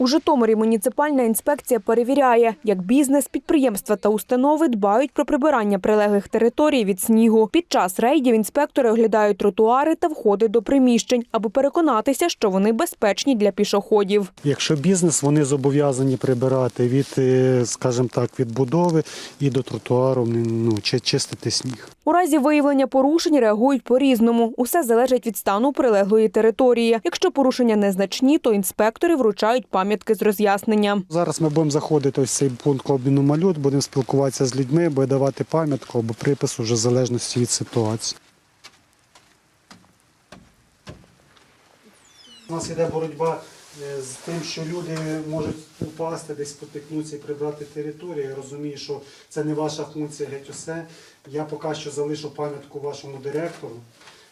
У Житомирі муніципальна інспекція перевіряє, як бізнес, підприємства та установи дбають про прибирання прилеглих територій від снігу. Під час рейдів інспектори оглядають тротуари та входи до приміщень, аби переконатися, що вони безпечні для пішоходів. Якщо бізнес, вони зобов'язані прибирати від, е, скажімо так, від будови і до тротуару ну, чи- чистити сніг. У разі виявлення порушень реагують по-різному. Усе залежить від стану прилеглої території. Якщо порушення незначні, то інспектори вручають пам'ятки з роз'ясненням. Зараз ми будемо заходити ось цей пункт обміну малют, будемо спілкуватися з людьми, буде давати пам'ятку або припис уже в залежності від ситуації. У нас йде боротьба е, з тим, що люди можуть упасти, десь потикнутися і прибрати територію. Я розумію, що це не ваша функція геть усе. Я поки що залишу пам'ятку вашому директору.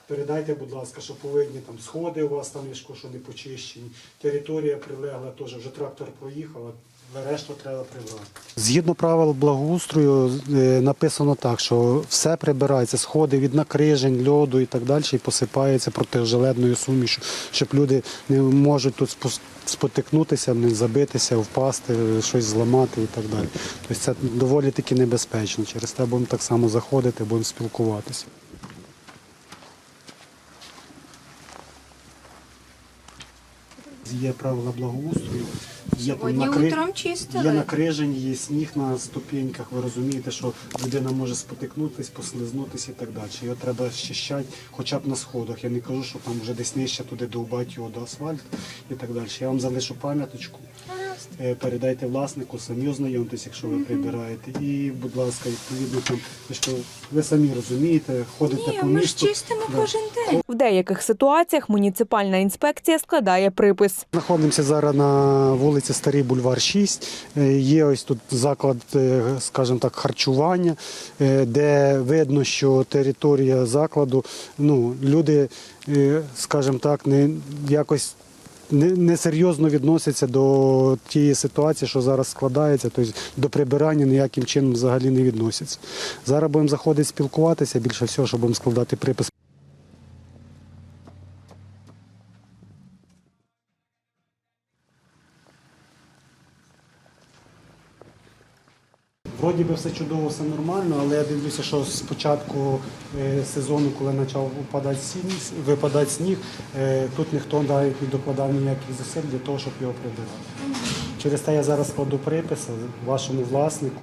Передайте, будь ласка, що повинні там сходи у вас там ліжко, що не почищені. Територія прилегла, теж вже трактор проїхав, а решту треба прибрати. Згідно правил благоустрою е, написано так, що все прибирається, сходи від накрижень, льоду і так далі, і посипається протижеледною сумішю, щоб люди не можуть тут спотикнутися, не забитися, впасти, щось зламати і так далі. Тобто це доволі таки небезпечно. Через те будемо так само заходити, будемо спілкуватися. Є правила благоустрою. Є там Сьогодні накри- утром чистили. Є накрижень, є сніг на ступеньках. Ви розумієте, що людина може спотикнутись, послизнутися і так далі. Його треба щищати хоча б на сходах. Я не кажу, що там вже десь нижче туди довбати його до асфальту і так далі. Я вам залишу пам'яточку. Е, Передайте власнику, самі ознайомтесь, якщо ви прибираєте. І, будь ласка, відповідно там, що ви самі розумієте, ходите Ні, по ми ж місту. чистимо Да. кожен день. В деяких ситуаціях муніципальна інспекція складає припис. Знаходимося зараз на вулиці Старий бульвар 6. Е, Є ось тут заклад, е, скажімо так, харчування, е, де видно, що територія закладу, ну, люди, е, скажімо так, не якось. Не- Несерйозно відносяться до тієї ситуації, що зараз складається, тобто до прибирання ніяким чином взагалі не відносяться. Зараз будемо заходити спілкуватися більше всього, щоб будемо складати припис. Вроді би все чудово, все нормально, але я дивлюся, що з початку е, сезону, коли почав випадати сніг, е, тут ніхто навіть не докладав ніяких зусиль для того, щоб його прибирати. Через те я зараз складу приписи вашому власнику.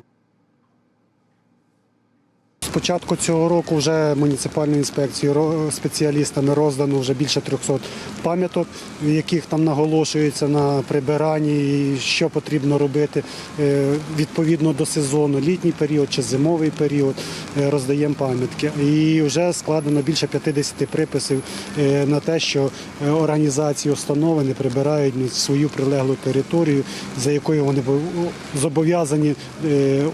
Початку цього року вже муніципальною інспекцією спеціалістами роздано вже більше 300 пам'яток, в яких там наголошується на прибиранні, що потрібно робити е, відповідно до сезону, літній період чи зимовий період. е, Роздаємо пам'ятки. І вже складено більше 50 приписів е, на те, що організації установи не прибирають свою прилеглу територію, за якою вони зобов'язані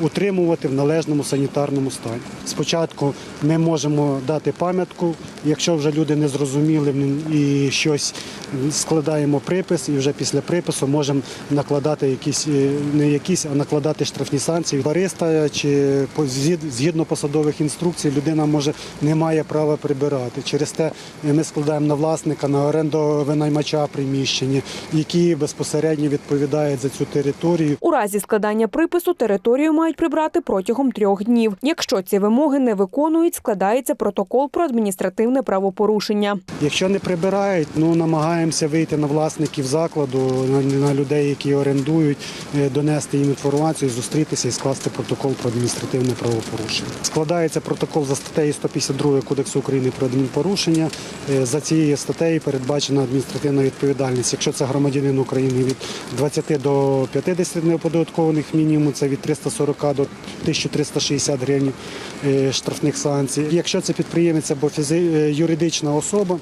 утримувати в належному санітарному стані. Спочатку ми можемо дати пам'ятку, якщо вже люди не зрозуміли і щось складаємо припис, і вже після припису можемо накладати якісь е, не якісь, а накладати штрафні санкції. Бариста чи згідно посадових інструкцій людина може не має права прибирати. Через те ми складаємо на власника, на орендовинаймача приміщення, які безпосередньо відповідають за цю територію. У разі складання припису територію мають прибрати протягом трьох днів. Якщо ці вимоги не виконують, складається протокол про адміністративне правопорушення. Якщо не прибирають, ну намагаємося вийти на власників закладу, на, на людей, які орендують, е, донести їм інформацію, зустрітися і скласти протокол про адміністративне правопорушення. Складається протокол за статтею 152 Кодексу України про адмінпорушення. Е, За цією статтею передбачена адміністративна відповідальність. Якщо це громадянин України від 20 до 50 неоподаткованих мінімум, це від 340 до 1360 гривень е, штрафних санкцій. Якщо це підприємець або е, юридична особа,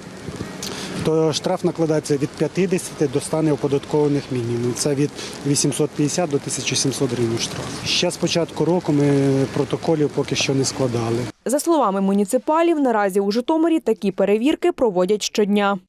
то штраф накладається від 50 до 100 неоподаткованих мінімумів. Це від 850 до 1700 гривень штраф. Ще з початку року ми протоколів поки що не складали. За словами муніципалів, наразі у Житомирі такі перевірки проводять щодня.